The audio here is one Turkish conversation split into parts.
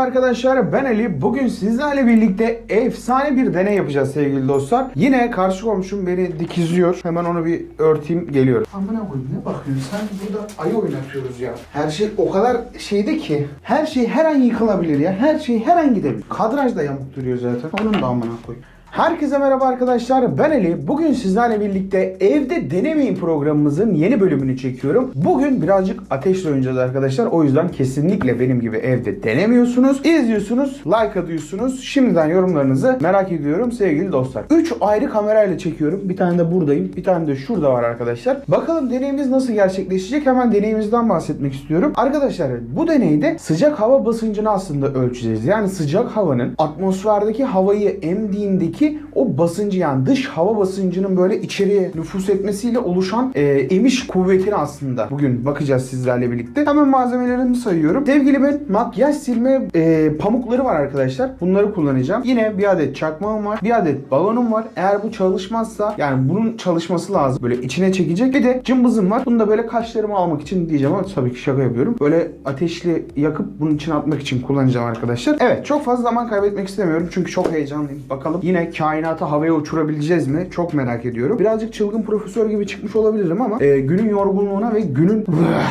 arkadaşlar ben Ali. Bugün sizlerle birlikte efsane bir deney yapacağız sevgili dostlar. Yine karşı komşum beni dikizliyor. Hemen onu bir örteyim geliyorum. Amına koyayım ne bakıyorsun? Sanki burada ayı oynatıyoruz ya. Her şey o kadar şeyde ki. Her şey her an yıkılabilir ya. Her şey her an gidebilir. Kadraj da yamuk duruyor zaten. Onun da amına koyayım. Herkese merhaba arkadaşlar. Ben Ali. Bugün sizlerle birlikte evde denemeyin programımızın yeni bölümünü çekiyorum. Bugün birazcık ateşle oynayacağız arkadaşlar. O yüzden kesinlikle benim gibi evde denemiyorsunuz. İzliyorsunuz, like atıyorsunuz. Şimdiden yorumlarınızı merak ediyorum sevgili dostlar. 3 ayrı kamerayla çekiyorum. Bir tane de buradayım. Bir tane de şurada var arkadaşlar. Bakalım deneyimiz nasıl gerçekleşecek? Hemen deneyimizden bahsetmek istiyorum. Arkadaşlar bu deneyde sıcak hava basıncını aslında ölçeceğiz. Yani sıcak havanın atmosferdeki havayı emdiğindeki o basıncı yani dış hava basıncının böyle içeriye nüfus etmesiyle oluşan e, emiş kuvvetini aslında bugün bakacağız sizlerle birlikte. Hemen malzemelerimi sayıyorum. Sevgili ben makyaj silme e, pamukları var arkadaşlar. Bunları kullanacağım. Yine bir adet çakmağım var. Bir adet balonum var. Eğer bu çalışmazsa yani bunun çalışması lazım. Böyle içine çekecek. Bir de cımbızım var. Bunu da böyle kaşlarımı almak için diyeceğim ama tabii ki şaka yapıyorum. Böyle ateşli yakıp bunun içine atmak için kullanacağım arkadaşlar. Evet çok fazla zaman kaybetmek istemiyorum. Çünkü çok heyecanlıyım. Bakalım yine kainatı havaya uçurabileceğiz mi? Çok merak ediyorum. Birazcık çılgın profesör gibi çıkmış olabilirim ama e, günün yorgunluğuna ve günün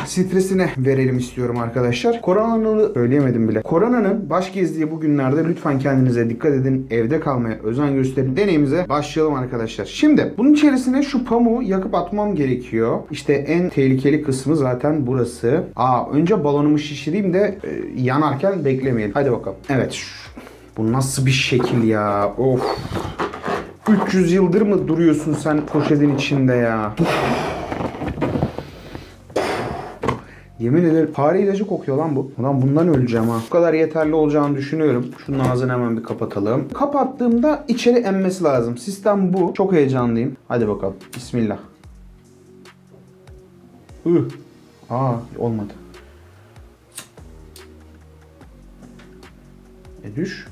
stresine verelim istiyorum arkadaşlar. Koronanın söyleyemedim bile. Koronanın baş gezdiği bu günlerde lütfen kendinize dikkat edin. Evde kalmaya özen gösterin. Deneyimize başlayalım arkadaşlar. Şimdi bunun içerisine şu pamuğu yakıp atmam gerekiyor. İşte en tehlikeli kısmı zaten burası. Aa önce balonumu şişireyim de e, yanarken beklemeyelim. Hadi bakalım. Evet. Bu nasıl bir şekil ya? Of. 300 yıldır mı duruyorsun sen poşetin içinde ya? Yemin ederim fare ilacı kokuyor lan bu. Ulan bundan öleceğim ha. Bu kadar yeterli olacağını düşünüyorum. Şunun ağzını hemen bir kapatalım. Kapattığımda içeri emmesi lazım. Sistem bu. Çok heyecanlıyım. Hadi bakalım. Bismillah. Ih. Aa olmadı. E düş.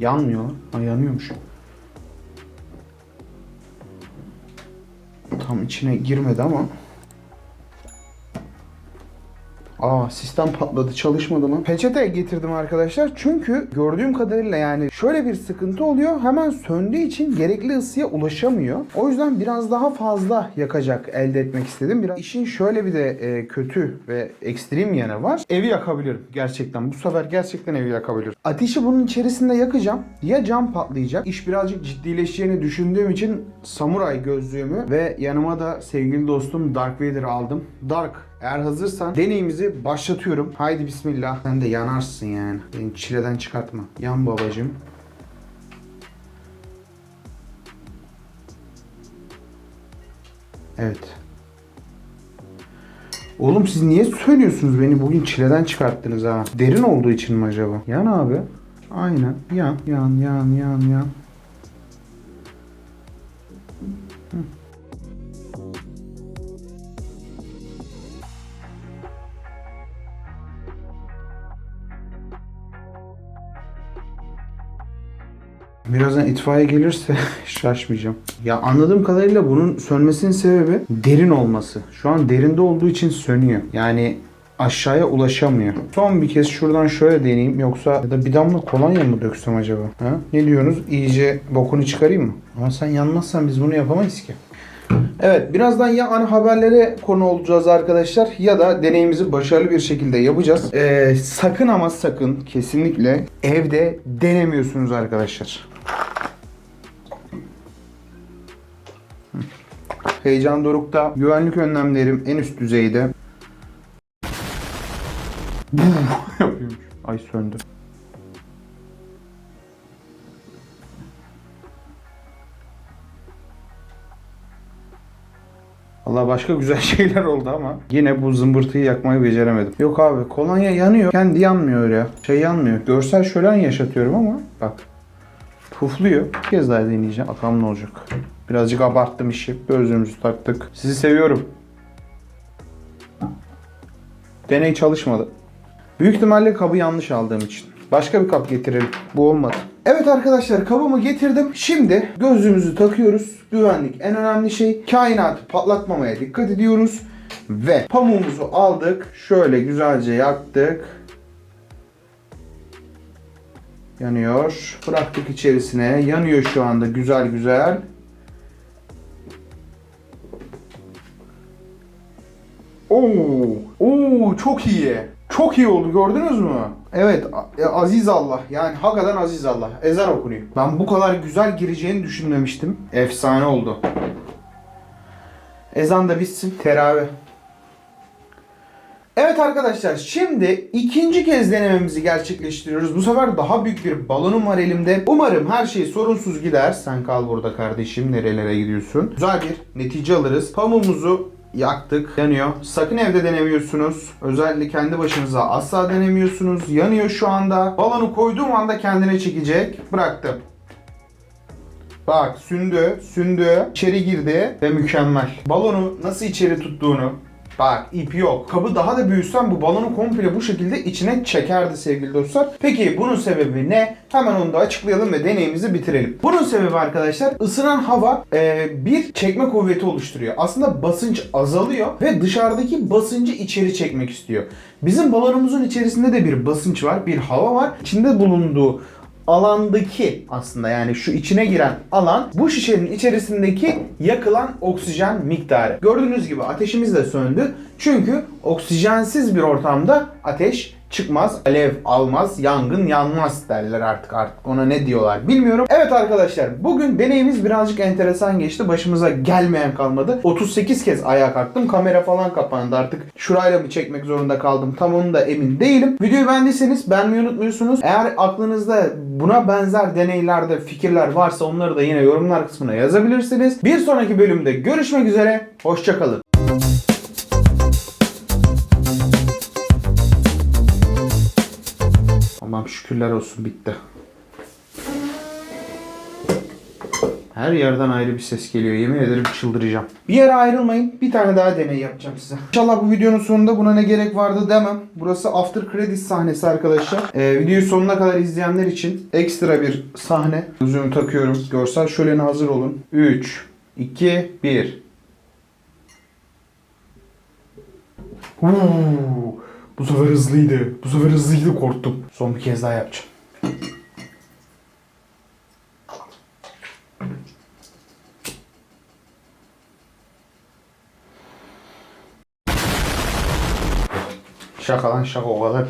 Yanmıyor. lan. Ha yanıyormuş. Tam içine girmedi ama. Aa sistem patladı çalışmadı mı? Peçete getirdim arkadaşlar çünkü gördüğüm kadarıyla yani şöyle bir sıkıntı oluyor hemen söndüğü için gerekli ısıya ulaşamıyor. O yüzden biraz daha fazla yakacak elde etmek istedim. Biraz işin şöyle bir de e, kötü ve ekstrem yanı var. Evi yakabilirim gerçekten. Bu sefer gerçekten evi yakabilirim. Ateşi bunun içerisinde yakacağım. Ya cam patlayacak. İş birazcık ciddileşeceğini düşündüğüm için samuray gözlüğümü ve yanıma da sevgili dostum Dark Vader aldım. Dark eğer hazırsan deneyimizi başlatıyorum. Haydi bismillah. Sen de yanarsın yani. Beni çileden çıkartma. Yan babacım. Evet. Oğlum siz niye söylüyorsunuz beni bugün çileden çıkarttınız ha? Derin olduğu için mi acaba? Yan abi. Aynen. Yan, yan, yan, yan, yan. Birazdan itfaiye gelirse şaşmayacağım. Ya anladığım kadarıyla bunun sönmesinin sebebi derin olması. Şu an derinde olduğu için sönüyor. Yani aşağıya ulaşamıyor. Son bir kez şuradan şöyle deneyeyim yoksa ya da bir damla kolonya mı döksem acaba? Ha? Ne diyorsunuz? İyice bokunu çıkarayım mı? Ama sen yanmazsan biz bunu yapamayız ki. Evet birazdan ya ana haberlere konu olacağız arkadaşlar ya da deneyimizi başarılı bir şekilde yapacağız. Ee, sakın ama sakın kesinlikle evde denemiyorsunuz arkadaşlar. Heyecan dorukta. Güvenlik önlemlerim en üst düzeyde. Yapıyormuş. Ay söndü. Allah başka güzel şeyler oldu ama yine bu zımbırtıyı yakmayı beceremedim. Yok abi kolonya yanıyor. Kendi yanmıyor öyle. Şey yanmıyor. Görsel şölen yaşatıyorum ama bak. Pufluyor. Bir kez daha deneyeceğim. Bakalım ne olacak. Birazcık abarttım işi. Gözlüğümüzü taktık. Sizi seviyorum. Deney çalışmadı. Büyük ihtimalle kabı yanlış aldığım için. Başka bir kap getirelim. Bu olmadı. Evet arkadaşlar kabımı getirdim. Şimdi gözlüğümüzü takıyoruz. Güvenlik en önemli şey. Kainatı patlatmamaya dikkat ediyoruz. Ve pamuğumuzu aldık. Şöyle güzelce yaktık. Yanıyor. Bıraktık içerisine. Yanıyor şu anda güzel güzel. Oo, oo çok iyi. Çok iyi oldu gördünüz mü? Evet e, aziz Allah yani hakikaten aziz Allah. Ezan okunuyor. Ben bu kadar güzel gireceğini düşünmemiştim. Efsane oldu. Ezan da bitsin. Teravih. Evet arkadaşlar şimdi ikinci kez denememizi gerçekleştiriyoruz. Bu sefer daha büyük bir balonum var elimde. Umarım her şey sorunsuz gider. Sen kal burada kardeşim. Nerelere gidiyorsun? Güzel bir netice alırız. Pamuğumuzu yaktık. Yanıyor. Sakın evde denemiyorsunuz. Özellikle kendi başınıza asla denemiyorsunuz. Yanıyor şu anda. Balonu koyduğum anda kendine çekecek. Bıraktım. Bak sündü, sündü, içeri girdi ve mükemmel. Balonu nasıl içeri tuttuğunu Bak ip yok. Kabı daha da büyütsem bu balonu komple bu şekilde içine çekerdi sevgili dostlar. Peki bunun sebebi ne? Hemen onu da açıklayalım ve deneyimizi bitirelim. Bunun sebebi arkadaşlar ısınan hava e, bir çekme kuvveti oluşturuyor. Aslında basınç azalıyor ve dışarıdaki basıncı içeri çekmek istiyor. Bizim balonumuzun içerisinde de bir basınç var, bir hava var. İçinde bulunduğu alandaki aslında yani şu içine giren alan bu şişenin içerisindeki yakılan oksijen miktarı. Gördüğünüz gibi ateşimiz de söndü. Çünkü oksijensiz bir ortamda ateş çıkmaz, alev almaz, yangın yanmaz derler artık artık ona ne diyorlar bilmiyorum. Evet arkadaşlar bugün deneyimiz birazcık enteresan geçti. Başımıza gelmeyen kalmadı. 38 kez ayağa kalktım. Kamera falan kapandı artık. Şurayla mı çekmek zorunda kaldım tam onu da emin değilim. Videoyu beğendiyseniz beğenmeyi unutmuyorsunuz. Eğer aklınızda buna benzer deneylerde fikirler varsa onları da yine yorumlar kısmına yazabilirsiniz. Bir sonraki bölümde görüşmek üzere. Hoşçakalın. Tamam şükürler olsun bitti. Her yerden ayrı bir ses geliyor. Yemin ederim çıldıracağım. Bir yere ayrılmayın. Bir tane daha deney yapacağım size. İnşallah bu videonun sonunda buna ne gerek vardı demem. Burası after credits sahnesi arkadaşlar. Ee, videoyu sonuna kadar izleyenler için ekstra bir sahne. Gözümü takıyorum. Görsel şölene hazır olun. 3, 2, 1. Huu, bu sefer hızlıydı. Bu sefer hızlıydı korktum. Son bir kez daha yapacağım. Şaka lan şaka o kadar.